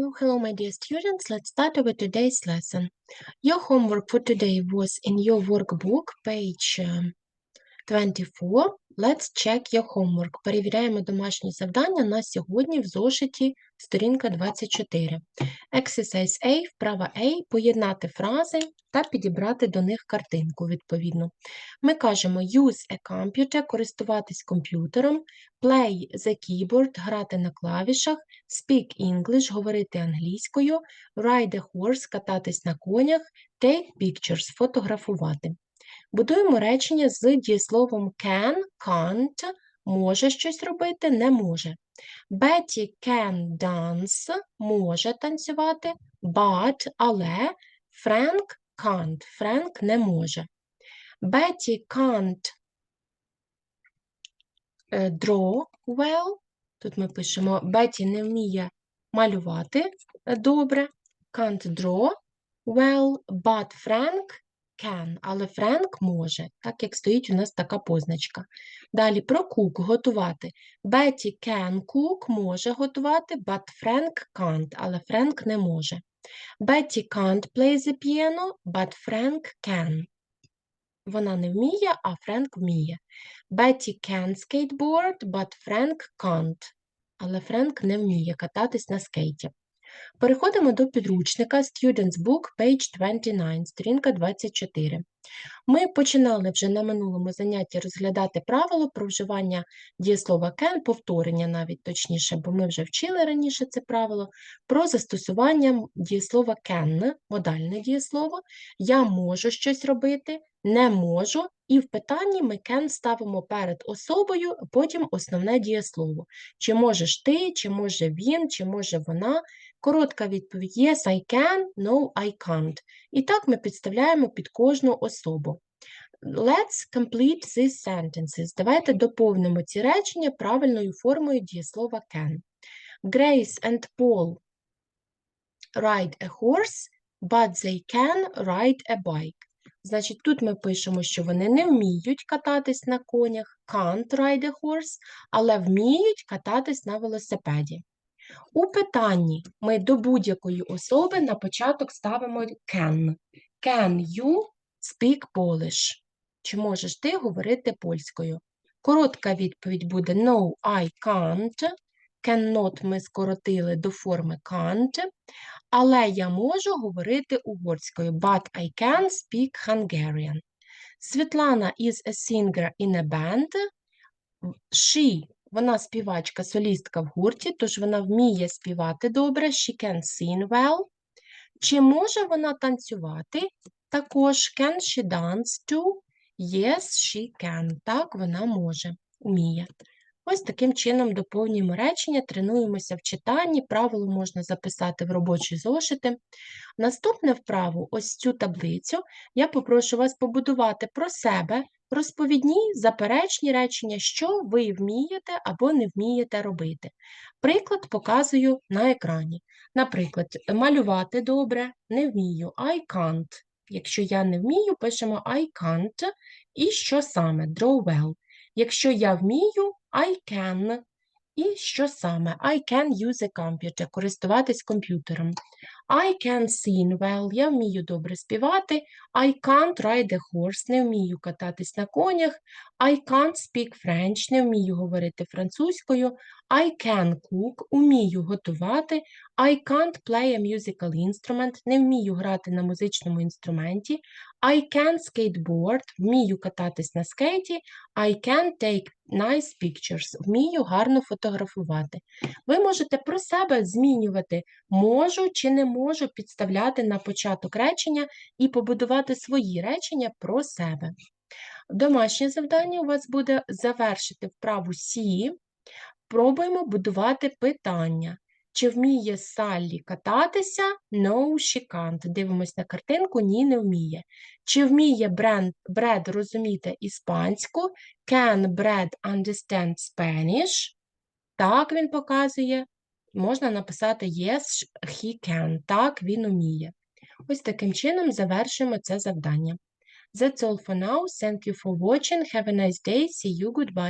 Hello, my dear students. Let's start with today's lesson. Your homework for today was in your workbook, page um, 24. Let's check your homework. Перевіряємо домашні завдання на сьогодні в зошиті сторінка 24. Exercise A, вправа A, поєднати фрази та підібрати до них картинку, відповідно. Ми кажемо use a computer, користуватись комп'ютером, play the keyboard, грати на клавішах, speak English, говорити англійською, ride a horse, кататись на конях, take pictures, фотографувати. Будуємо речення з дієсловом can, can't, може щось робити, не може. Betty can dance, може танцювати, but, але Frank can't, Френк не може. Betty can't е, draw well. Тут ми пишемо Betty не вміє малювати е, добре. Can't draw well, but Frank can, але Френк може, так як стоїть у нас така позначка. Далі про cook – готувати. Betty can cook – може готувати, but Frank can't, але Френк не може. Betty can't play the piano, but Frank can. Вона не вміє, а Френк вміє. Betty can skateboard, but Frank can't. Але Френк не вміє кататись на скейті. Переходимо до підручника Student's Book, page 29, сторінка 24. Ми починали вже на минулому занятті розглядати правило про вживання дієслова can, повторення навіть точніше, бо ми вже вчили раніше це правило, про застосування дієслова can, модальне дієслово. Я можу щось робити, не можу, і в питанні ми can ставимо перед особою, потім основне дієслово. Чи можеш ти, чи може він, чи може вона. Коротка відповідь Yes, I can, no, I can't. І так ми підставляємо під кожну особу. Let's complete these sentences. Давайте доповнимо ці речення правильною формою дієслова can. Grace and Paul ride a horse, but they can ride a bike. Значить, тут ми пишемо, що вони не вміють кататись на конях, can't ride a horse, але вміють кататись на велосипеді. У питанні ми до будь-якої особи на початок ставимо can. Can you speak Polish? Чи можеш ти говорити польською? Коротка відповідь буде No, I can't. Cannot ми скоротили до форми can't. Але я можу говорити угорською. But I can speak Hungarian. Світлана is a singer in a band. She вона співачка, солістка в гурті, тож вона вміє співати добре. She can sing well. Чи може вона танцювати? Також can she dance too? Yes, she can. Так, вона може, вміє. Ось таким чином доповнюємо речення, тренуємося в читанні, правило можна записати в робочі зошити. Наступне вправо, ось цю таблицю, я попрошу вас побудувати про себе розповідні заперечні речення, що ви вмієте або не вмієте робити. Приклад показую на екрані. Наприклад, малювати добре не вмію, I can't. Якщо я не вмію, пишемо I can't. І що саме? Draw well. Якщо я вмію, I can. І що саме? I can use a computer, користуватись комп'ютером. I can sing well, я вмію добре співати. I can't ride a horse, не вмію кататись на конях. I can't speak French, не вмію говорити французькою. I can cook, умію готувати. I can't play a musical instrument, не вмію грати на музичному інструменті. I can skateboard, вмію кататись на скейті. I can take nice pictures, вмію гарно фотографувати. Ви можете про себе змінювати можу чи не можу підставляти на початок речення і побудувати свої речення про себе. Домашнє завдання у вас буде завершити вправу Сі. Пробуємо будувати питання. Чи вміє Саллі кататися? No, she can't. Дивимось на картинку, ні, не вміє. Чи вміє Бред, Бред розуміти іспанську? Can Brad understand Spanish? Так, він показує. Можна написати Yes, he can. Так, він вміє. Ось таким чином завершуємо це завдання. That's all for now. Thank you for watching. Have a nice day. See you. Goodbye.